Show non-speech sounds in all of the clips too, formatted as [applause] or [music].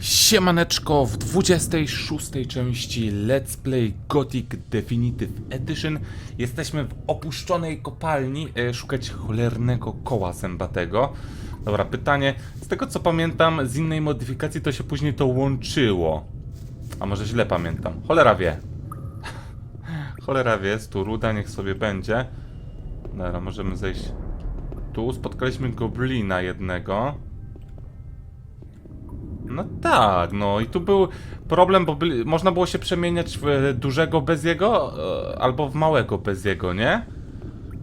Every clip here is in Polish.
Siemaneczko, w 26 części Let's Play Gothic Definitive Edition jesteśmy w opuszczonej kopalni e, szukać cholernego koła zębatego. Dobra, pytanie, z tego co pamiętam z innej modyfikacji to się później to łączyło. A może źle pamiętam, cholera wie. [laughs] cholera wie, jest tu ruda, niech sobie będzie. Dobra, możemy zejść tu, spotkaliśmy goblina jednego. No tak, no i tu był problem, bo byli, można było się przemieniać w dużego bez jego, e, albo w małego bez jego, nie?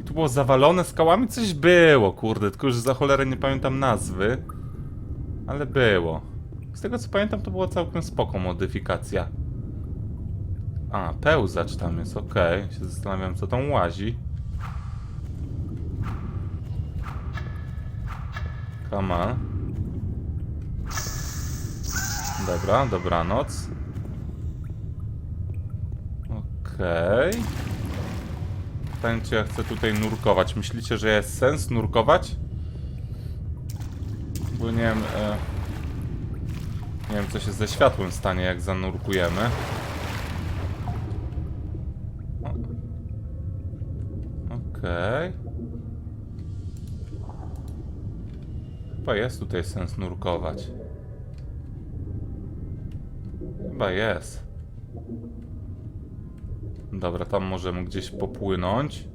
I tu było zawalone skałami, coś było, kurde, tylko już za cholerę nie pamiętam nazwy. Ale było. Z tego co pamiętam, to była całkiem spoko modyfikacja. A, pełzacz tam jest, okej. Się zastanawiam, co tam łazi. Come on. Dobra, dobranoc. Okej. Pytanie, czy ja chcę tutaj nurkować. Myślicie, że jest sens nurkować? Bo nie wiem... E... Nie wiem, co się ze światłem stanie, jak zanurkujemy. Okej. Chyba jest tutaj sens nurkować. Chyba jest. Dobra, tam możemy gdzieś popłynąć.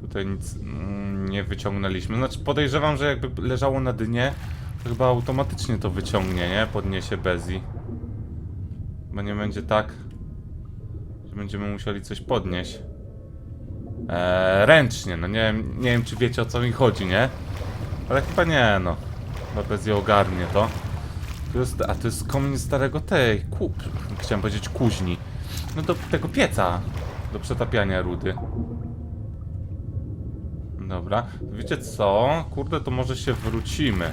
Tutaj nic mm, nie wyciągnęliśmy. Znaczy podejrzewam, że jakby leżało na dnie, to chyba automatycznie to wyciągnie, nie? Podniesie Bezi. Chyba nie będzie tak, że będziemy musieli coś podnieść. Eee, ręcznie, no nie wiem, nie wiem czy wiecie o co mi chodzi, nie? Ale chyba nie, no. Chyba Bezi ogarnie to. To jest, a to jest komin starego tej, kup, chciałem powiedzieć kuźni. No do tego pieca, do przetapiania rudy. Dobra, wiecie co? Kurde, to może się wrócimy.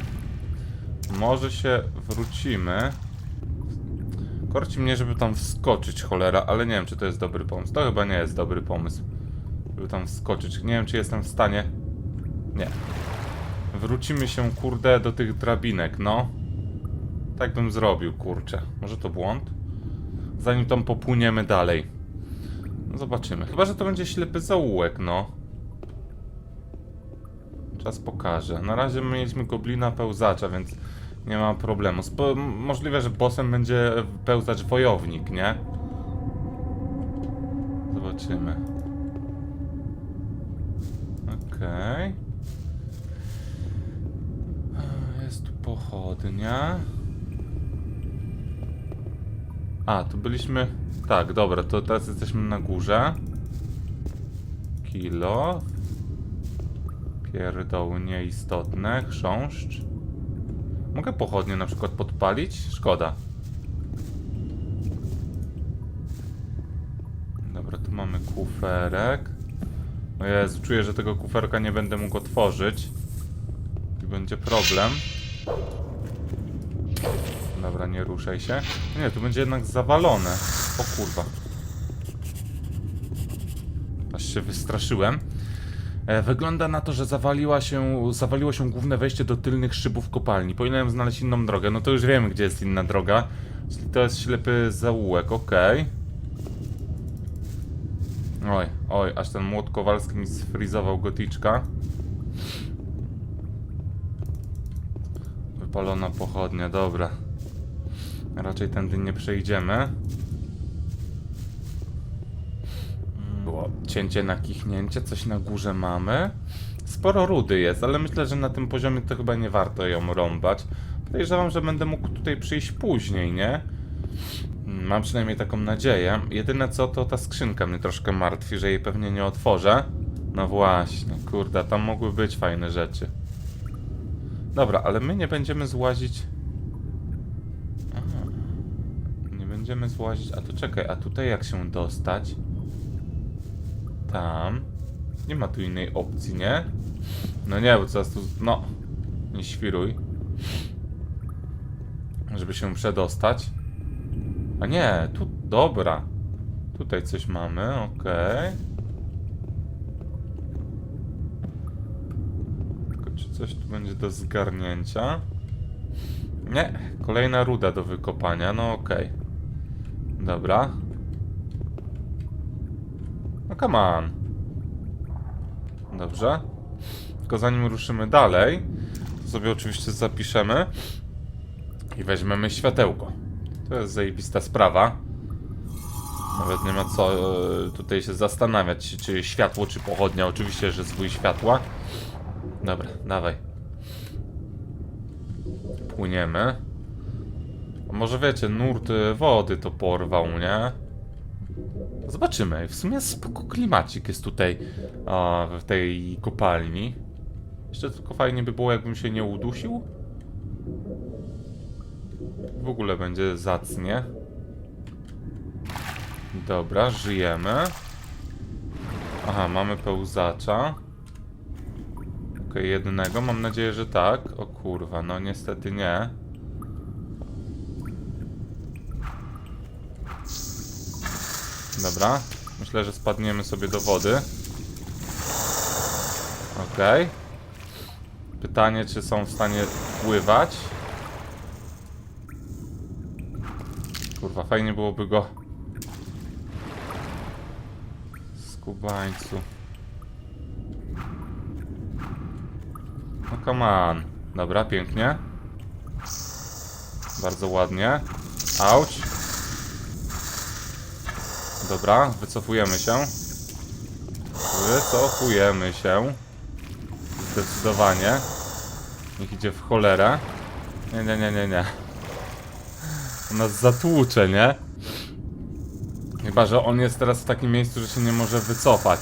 Może się wrócimy. Korci mnie, żeby tam wskoczyć, cholera, ale nie wiem, czy to jest dobry pomysł. To chyba nie jest dobry pomysł, żeby tam wskoczyć. Nie wiem, czy jestem w stanie... Nie. Wrócimy się, kurde, do tych drabinek, no. Tak bym zrobił, kurczę. Może to błąd? Zanim tam popłyniemy dalej. No zobaczymy. Chyba, że to będzie ślepy zaułek, no. Czas pokaże. Na razie mieliśmy goblina pełzacza, więc nie ma problemu. Spo możliwe, że bossem będzie pełzacz wojownik, nie? Zobaczymy. Okej. Okay. Jest tu pochodnia. A, tu byliśmy... Tak, dobra, to teraz jesteśmy na górze. Kilo. Pierdoły nieistotne. Chrząszcz. Mogę pochodnie na przykład podpalić? Szkoda. Dobra, tu mamy kuferek. O Jezu, czuję, że tego kuferka nie będę mógł otworzyć. I będzie problem. Dobra, nie ruszaj się. Nie, tu będzie jednak zawalone. O kurwa. Aż się wystraszyłem. E, wygląda na to, że zawaliła się, zawaliło się główne wejście do tylnych szybów kopalni. Powinienem znaleźć inną drogę. No to już wiemy, gdzie jest inna droga. Czyli to jest ślepy zaułek, okej. Oj, oj, aż ten młot Kowalski mi sfrizował goticzka. Wypalona pochodnia, dobra. Raczej tędy nie przejdziemy. Było cięcie na kichnięcie, coś na górze mamy. Sporo rudy jest, ale myślę, że na tym poziomie to chyba nie warto ją rąbać. Podejrzewam, że będę mógł tutaj przyjść później, nie? Mam przynajmniej taką nadzieję. Jedyne co, to ta skrzynka mnie troszkę martwi, że jej pewnie nie otworzę. No właśnie, kurde, tam mogły być fajne rzeczy. Dobra, ale my nie będziemy złazić będziemy złazić. A to czekaj, a tutaj jak się dostać? Tam. Nie ma tu innej opcji, nie? No nie, bo zaraz tu... No. Nie świruj. Żeby się przedostać. A nie, tu... Dobra. Tutaj coś mamy, okej. Okay. Tylko czy coś tu będzie do zgarnięcia? Nie, kolejna ruda do wykopania, no okej. Dobra. No come on. Dobrze. Tylko zanim ruszymy dalej, to sobie oczywiście zapiszemy i weźmiemy światełko. To jest zajebista sprawa. Nawet nie ma co e, tutaj się zastanawiać, czy światło, czy pochodnia. Oczywiście, że zwój światła. Dobra, dawaj. Płyniemy. A może wiecie, nurt y, wody to porwał, nie? Zobaczymy. W sumie spoko klimacik jest tutaj a, w tej kopalni. Jeszcze tylko fajnie by było, jakbym się nie udusił. W ogóle będzie zacnie. Dobra, żyjemy. Aha, mamy pełzacza. Okej, jednego. Mam nadzieję, że tak. O kurwa, no niestety nie. Dobra. Myślę, że spadniemy sobie do wody. Okej. Pytanie, czy są w stanie pływać. Kurwa, fajnie byłoby go... Skubańcu. No come on. Dobra, pięknie. Bardzo ładnie. Auć. Dobra, wycofujemy się. Wycofujemy się. Zdecydowanie. Niech idzie w cholerę. Nie, nie, nie, nie, nie. On nas zatłucze, nie? Chyba, że on jest teraz w takim miejscu, że się nie może wycofać.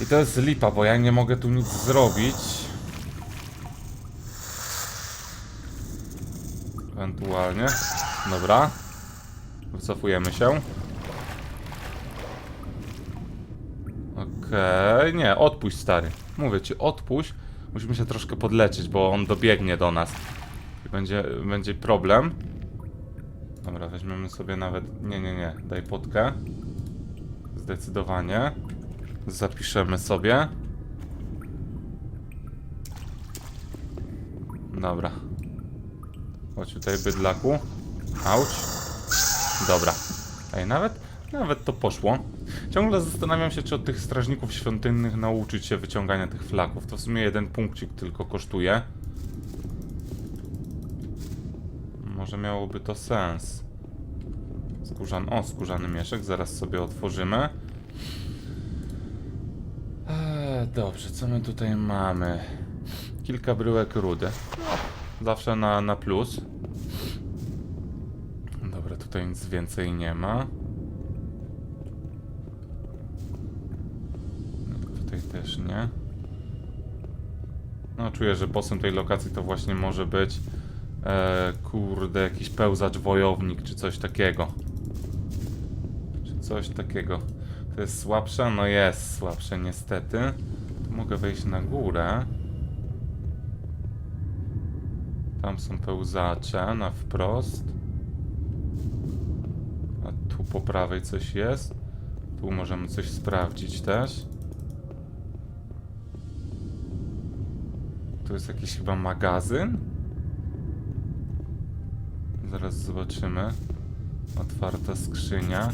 I to jest lipa, bo ja nie mogę tu nic zrobić. Ewentualnie. Dobra. Wycofujemy się. Okej, nie, odpuść stary. Mówię ci, odpuść. Musimy się troszkę podleczyć, bo on dobiegnie do nas. I będzie, będzie problem. Dobra, weźmiemy sobie nawet... Nie, nie, nie, daj potkę. Zdecydowanie. Zapiszemy sobie. Dobra. Chodź tutaj, bydlaku. Auć. Dobra. Ej, nawet, nawet to poszło. Ciągle zastanawiam się, czy od tych strażników świątynnych nauczyć się wyciągania tych flaków. To w sumie jeden punkcik tylko kosztuje. Może miałoby to sens. Skórzan... O, skórzany mieszek. Zaraz sobie otworzymy. Eee, dobrze, co my tutaj mamy? Kilka bryłek rudy. No, zawsze na, na plus. Tutaj nic więcej nie ma. Tutaj też nie. No, czuję, że bossem tej lokacji to właśnie może być e, kurde, jakiś pełzacz wojownik, czy coś takiego. Czy coś takiego. To jest słabsze? No jest słabsze niestety. Tu mogę wejść na górę. Tam są pełzacze na wprost. Po prawej coś jest. Tu możemy coś sprawdzić też. Tu jest jakiś chyba magazyn. Zaraz zobaczymy. Otwarta skrzynia.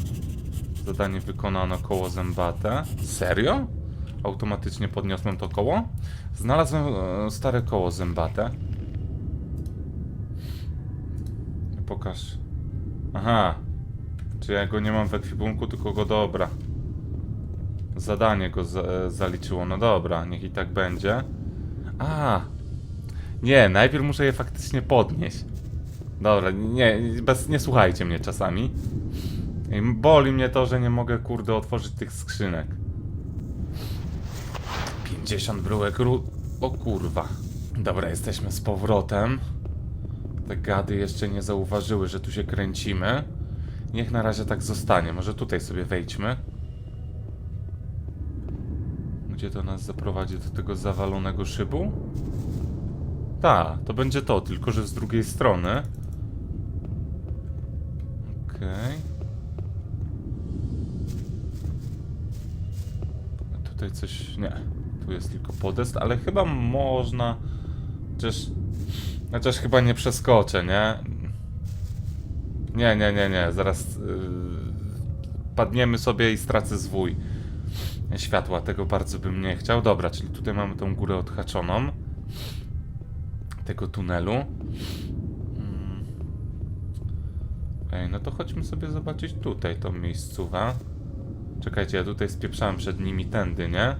Zadanie wykonano koło zębate. Serio? Automatycznie podniosłem to koło? Znalazłem e, stare koło zębate. Pokaż. Aha. Czy ja go nie mam w ekwipunku, tylko go dobra. Zadanie go e, zaliczyło. No dobra, niech i tak będzie. A. Nie, najpierw muszę je faktycznie podnieść. Dobra, nie, bez, nie słuchajcie mnie czasami. Boli mnie to, że nie mogę, kurde, otworzyć tych skrzynek. 50 bryłek ru... O kurwa. Dobra, jesteśmy z powrotem. Te gady jeszcze nie zauważyły, że tu się kręcimy. Niech na razie tak zostanie. Może tutaj sobie wejdźmy. Gdzie to nas zaprowadzi do tego zawalonego szybu? Tak, to będzie to, tylko że z drugiej strony. Okej. A Tutaj coś. Nie. Tu jest tylko podest, ale chyba można. Chociaż. Chociaż chyba nie przeskoczę, nie? Nie, nie, nie, nie. Zaraz yy, padniemy sobie i stracę zwój światła. Tego bardzo bym nie chciał. Dobra, czyli tutaj mamy tą górę odhaczoną tego tunelu. Mm. Ej, no to chodźmy sobie zobaczyć tutaj tą miejscówę. Czekajcie, ja tutaj spieprzałem przed nimi tędy, nie?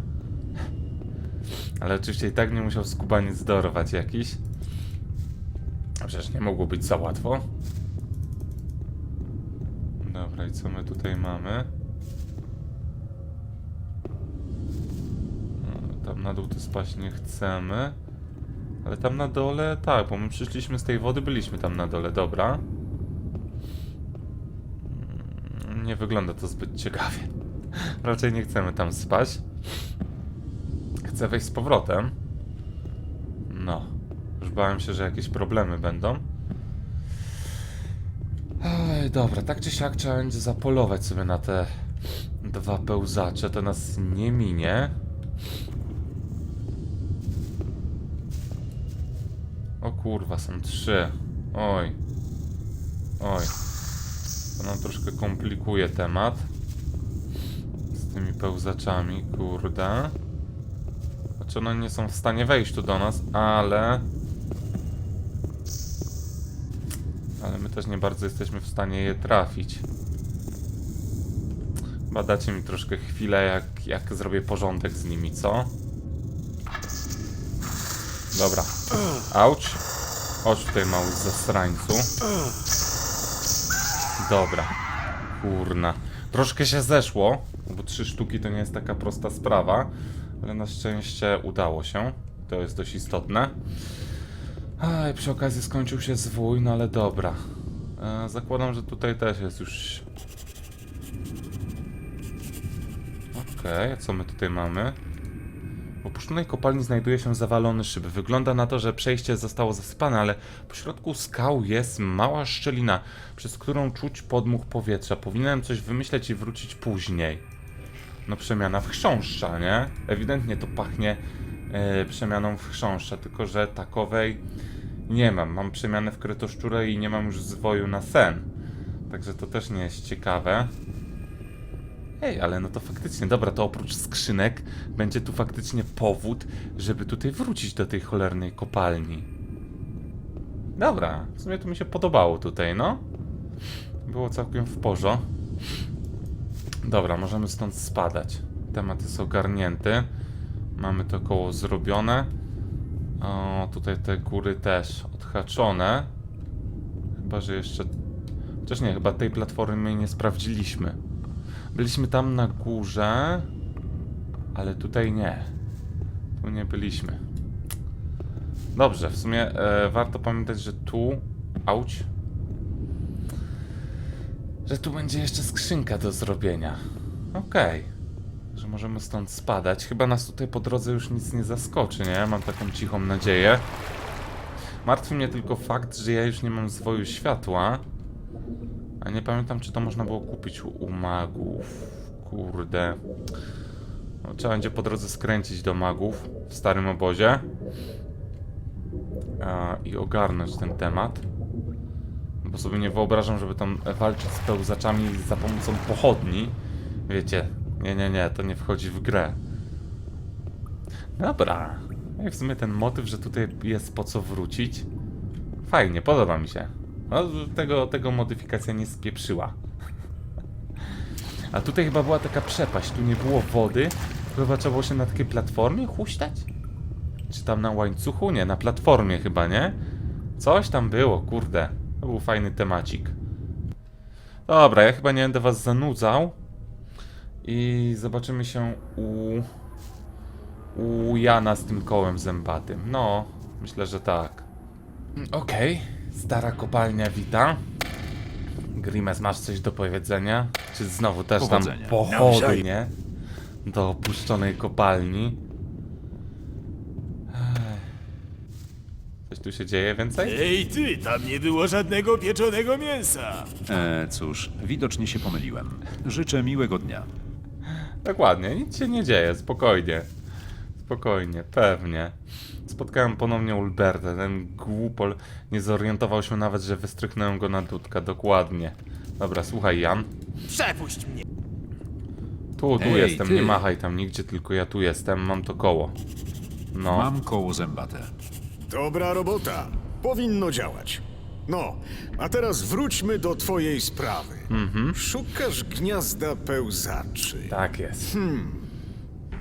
Ale oczywiście i tak nie musiał skubaniec dorwać jakiś. Przecież nie mogło być za łatwo. I co my tutaj mamy? No, Tam na dół to spaść nie chcemy. Ale tam na dole, tak, bo my przyszliśmy z tej wody, byliśmy tam na dole, dobra. Mm, Nie wygląda to zbyt ciekawie. [laughs] Raczej nie chcemy tam spać. Chcę wejść z powrotem. No. Już bałem się, że jakieś problemy będą. Dobra, tak czy siak trzeba będzie zapolować sobie na te dwa pełzacze. To nas nie minie. O kurwa, są trzy. Oj. Oj. To nam troszkę komplikuje temat. Z tymi pełzaczami, kurde. Znaczy one nie są w stanie wejść tu do nas, ale... też nie bardzo jesteśmy w stanie je trafić. Chyba dacie mi troszkę chwilę, jak, jak zrobię porządek z nimi, co? Dobra. Auć. Chodź tutaj mały zasrańcu. Dobra. Kurna. Troszkę się zeszło, bo trzy sztuki to nie jest taka prosta sprawa, ale na szczęście udało się. To jest dość istotne. A, i przy okazji skończył się zwój, no ale dobra. E, zakładam, że tutaj też jest już... Okej, a co my tutaj mamy? W opuszczonej kopalni znajduje się zawalony szyb. Wygląda na to, że przejście zostało zasypane, ale pośrodku skał jest mała szczelina, przez którą czuć podmuch powietrza. Powinienem coś wymyśleć i wrócić później. No przemiana w chrząszcza, nie? Ewidentnie to pachnie e, przemianą w chrząszcza, tylko że takowej nie mam. Mam przemianę w kretoszczurę i nie mam już zwoju na sen. Także to też nie jest ciekawe. Ej, ale no to faktycznie, dobra, to oprócz skrzynek będzie tu faktycznie powód, żeby tutaj wrócić do tej cholernej kopalni. Dobra, w sumie to mi się podobało tutaj, no. Było całkiem w porządku. Dobra, możemy stąd spadać. Temat jest ogarnięty. Mamy to koło zrobione. O, tutaj te góry też odhaczone. Chyba, że jeszcze... Chociaż nie, chyba tej platformy nie sprawdziliśmy. Byliśmy tam na górze, ale tutaj nie. Tu nie byliśmy. Dobrze, w sumie e, warto pamiętać, że tu. Auć. Że tu będzie jeszcze skrzynka do zrobienia. Okej. Że możemy stąd spadać. Chyba nas tutaj po drodze już nic nie zaskoczy, nie? Mam taką cichą nadzieję. Martwi mnie tylko fakt, że ja już nie mam zwoju światła. A nie pamiętam, czy to można było kupić u, magów. Kurde. No, trzeba będzie po drodze skręcić do magów w starym obozie. A, I ogarnąć ten temat. No Bo sobie nie wyobrażam, żeby tam walczyć z pełzaczami za pomocą pochodni. Wiecie, nie, nie, nie, to nie wchodzi w grę. Dobra. No i w sumie ten motyw, że tutaj jest po co wrócić. Fajnie, podoba mi się. No, tego, tego modyfikacja nie spieprzyła. A tutaj chyba była taka przepaść, tu nie było wody. Chyba trzeba było się na takiej platformie huśtać? Czy tam na łańcuchu? Nie, na platformie chyba, nie? Coś tam było, kurde. To był fajny temacik. Dobra, ja chyba nie będę was zanudzał. I zobaczymy się u... U Jana z tym kołem zębatym. No, myślę, że tak. Okej, stara kopalnia wita. Grimes, masz coś do powiedzenia? Czy znowu też tam Powodzenia. pochody, nie? Do opuszczonej kopalni. Coś tu się dzieje więcej? Ej ty, tam nie było żadnego pieczonego mięsa. E, cóż, widocznie się pomyliłem. Życzę miłego dnia. Dokładnie, nic się nie dzieje, spokojnie. spokojnie, pewnie. Spotkałem ponownie Ulberta. Ten głupol nie zorientował się nawet, że wystrychnąłem go na dudka. Dokładnie. Dobra, słuchaj, Jan. Przepuść mnie! Tu, tu Ej, jestem, ty. nie machaj tam nigdzie, tylko ja tu jestem, mam to koło. No, Mam koło zębate. Dobra robota. Powinno działać. No, a teraz wróćmy do twojej sprawy. Szukasz gniazda pełzaczy. tak jest.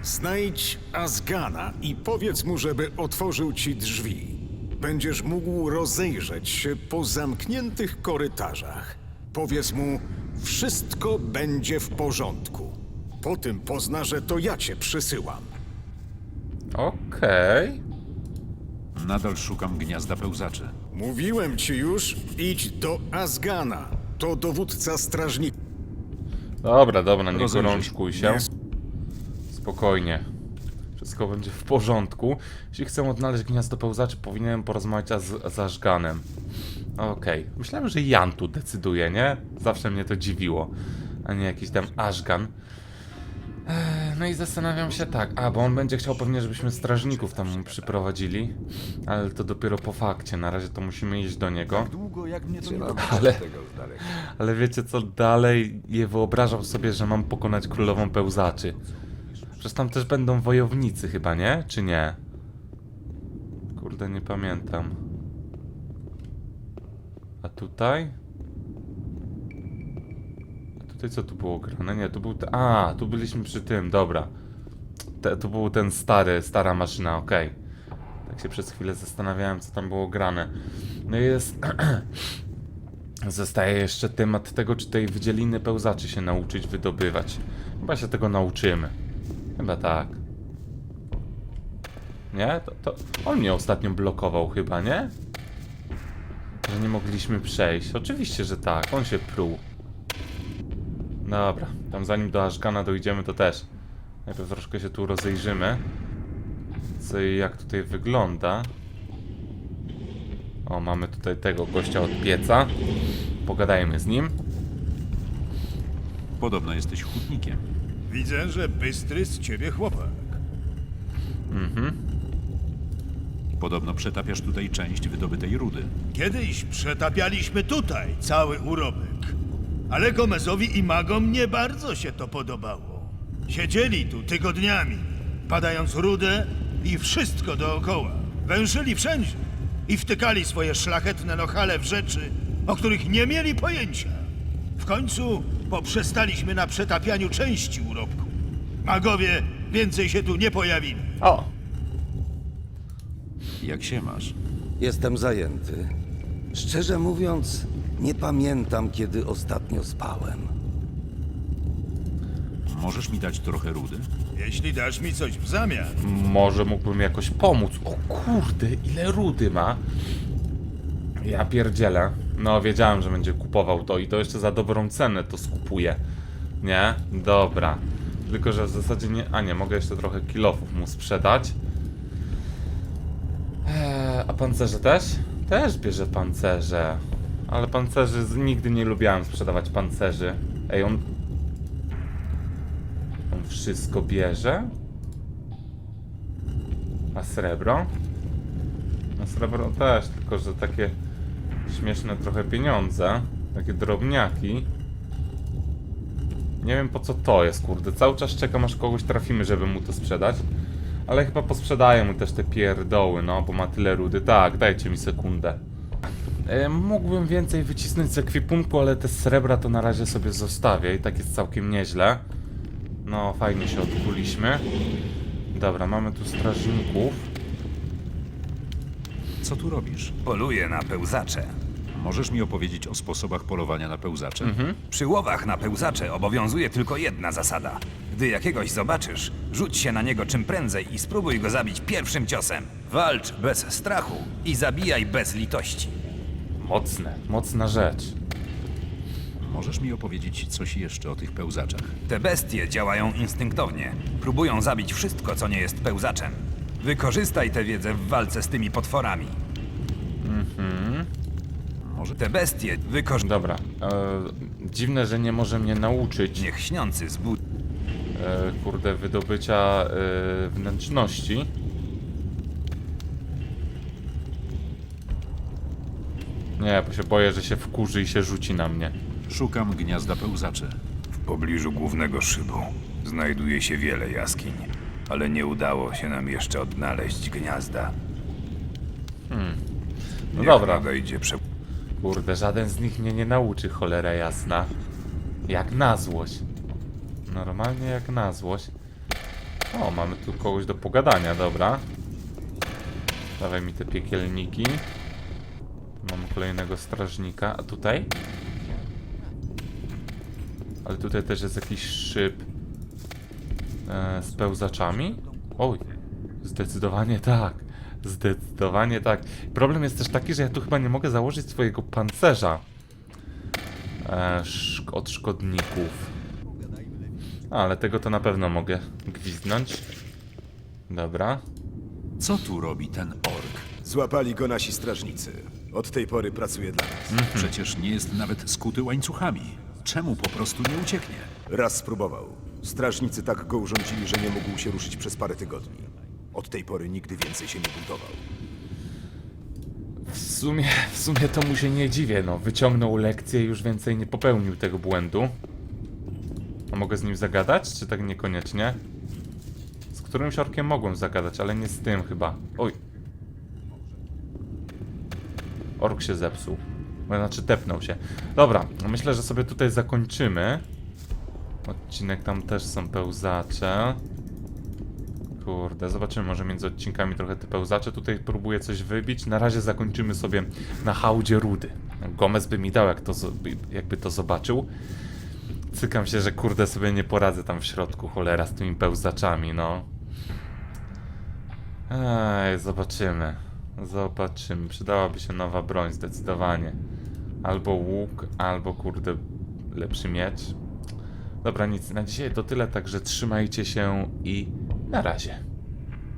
Znajdź Azgana i powiedz mu, żeby otworzył ci drzwi. Będziesz mógł rozejrzeć się po zamkniętych korytarzach. Powiedz mu, wszystko będzie w porządku. Po tym pozna, że to ja cię przysyłam. Okej. Nadal szukam gniazda pełzaczy. Mówiłem ci już, idź do Azgana. To dowódca strażników. Dobra, dobra, nie gorączkuj się. Spokojnie. Wszystko będzie w porządku. Jeśli chcę odnaleźć gniazdo pełzaczy, powinienem porozmawiać z, z Ażganem. Okej. Myślałem, że Jan tu decyduje, nie? Zawsze mnie to dziwiło. A nie jakiś tam Ażgan. No i zastanawiam się tak, a bo on będzie chciał pewnie, żebyśmy strażników tam przyprowadzili, ale to dopiero po fakcie, na razie to musimy iść do niego. Ale, ale wiecie co, dalej je wyobrażam sobie, że mam pokonać królową pełzaczy. Przecież tam też będą wojownicy chyba, nie? Czy nie? Kurde, nie pamiętam. A tutaj? Tutaj co tu było grane? Nie, tu był... Te... A, tu byliśmy przy tym, dobra. Te, tu był ten stary, stara maszyna, okej. Tak się przez chwilę zastanawiałem, co tam było grane. No i jest... [clears throat] Zostaje jeszcze temat tego, czy tej wydzieliny pełzaczy się nauczyć wydobywać. Chyba się tego nauczymy. Chyba tak. Nie? To, to on mnie ostatnio blokował chyba, nie? Że nie mogliśmy przejść. Oczywiście, że tak. On się pruł. Dobra. Tam zanim do Ashgana dojdziemy, to też. Najpierw troszkę się tu rozejrzymy. Co i jak tutaj wygląda. O, mamy tutaj tego gościa od pieca. Pogadajmy z nim. Podobno jesteś hutnikiem. Widzę, że bystry z ciebie chłopak. Podobno przetapiasz tutaj część wydobytej rudy. Kiedyś przetapialiśmy tutaj cały urobek. Ale Gomezowi i magom nie bardzo się to podobało. Siedzieli tu tygodniami, badając rudę i wszystko dookoła. Węszyli wszędzie i wtykali swoje szlachetne nohale w rzeczy, o których nie mieli pojęcia. W końcu poprzestaliśmy na przetapianiu części urobku. Magowie więcej się tu nie pojawili. O! Jak się masz? Jestem zajęty. Szczerze mówiąc, nie pamiętam, kiedy ostatnio spałem. Możesz mi dać trochę rudy? Jeśli dasz mi coś w zamian, Może mógłbym jakoś pomóc. O kurde, ile rudy ma. Ja pierdzielę. No, wiedziałem, że będzie kupował to i to jeszcze za dobrą cenę to skupuje. Nie? Dobra. Tylko, że w zasadzie nie... A nie, mogę jeszcze trochę kilofów mu sprzedać. Eee, a pancerze też? Też bierze pancerze. Ale pancerzy... Nigdy nie lubiałem sprzedawać pancerzy. Ej, on... On wszystko bierze? A srebro? No srebro też, tylko że takie śmieszne trochę pieniądze. Takie drobniaki. Nie wiem po co to jest, kurde. Cały czas czekam aż kogoś trafimy, żeby mu to sprzedać. Ale chyba posprzedaję mu też te pierdoły, no, bo ma tyle rudy. Tak, dajcie mi sekundę. E, mógłbym więcej wycisnąć z ekwipunku, ale te srebra to na razie sobie zostawię i tak jest całkiem nieźle. No, fajnie się odkuliśmy. Dobra, mamy tu strażników. Co tu robisz? Poluje na pełzacze. Możesz mi opowiedzieć o sposobach polowania na pełzacze? Przy łowach na pełzacze obowiązuje tylko jedna zasada. Gdy jakiegoś zobaczysz, rzuć się na niego czym prędzej i spróbuj go zabić pierwszym ciosem. Walcz bez strachu i zabijaj bez litości. Mocne, mocna rzecz. Możesz mi opowiedzieć coś jeszcze o tych pełzaczach? Te bestie działają instynktownie. Próbują zabić wszystko, co nie jest pełzaczem. Wykorzystaj tę wiedzę w walce z tymi potworami. Może Te bestie wykorzystają Dobra. E, dziwne, że nie może mnie nauczyć niech śniący zbud... e, kurde, wydobycia e, wnętrzności. Nie, bo się boję, że się wkurzy i się rzuci na mnie. Szukam gniazda pełzaczy. W pobliżu głównego szybu znajduje się wiele jaskiń, ale nie udało się nam jeszcze odnaleźć gniazda. No Niech dobra. nadejdzie prze... Kurde, żaden z nich mnie nie nauczy, cholera jasna. Jak na złość. Normalnie jak na złość. O, mamy tu kogoś do pogadania, dobra. Dawaj mi te piekielniki. Mamy kolejnego strażnika. A tutaj? Ale tutaj też jest jakiś szyb e, z pełzaczami. Oj, zdecydowanie tak. Zdecydowanie tak. Problem jest też taki, że ja tu chyba nie mogę założyć swojego pancerza e, szk od szkodników. Ale tego to na pewno mogę gwizdnąć. Dobra. Co tu robi ten ork? Złapali go nasi strażnicy. Od tej pory pracuje dla nas. Przecież nie jest nawet skuty łańcuchami. Czemu po prostu nie ucieknie? Raz spróbował. Strażnicy tak go urządzili, że nie mógł się ruszyć przez parę tygodni. Od tej pory nigdy więcej się nie buntował. W sumie, w sumie to mu się nie dziwię, no. Wyciągnął lekcję i już więcej nie popełnił tego błędu. A mogę z nim zagadać, czy tak niekoniecznie? Z którymś orkiem mogłem zagadać, ale nie z tym chyba. Oj. Ork się zepsuł. Znaczy tepnął się. Dobra, myślę, że sobie tutaj zakończymy. Odcinek tam też są pełzacze. Kurde, zobaczymy, może między odcinkami trochę te pełzacze. Tutaj próbuję coś wybić. Na razie zakończymy sobie na hałdzie rudy. Gomez by mi dał, jak to, jakby to zobaczył. Cykam się, że kurde sobie nie poradzę tam w środku, cholera, z tymi pełzaczami, no. Ej, zobaczymy. Zobaczymy. Przydałaby się nowa broń, zdecydowanie. Albo łuk, albo kurde lepszy miecz. Dobra, nic. Na dzisiaj to tyle, także trzymajcie się i na razie.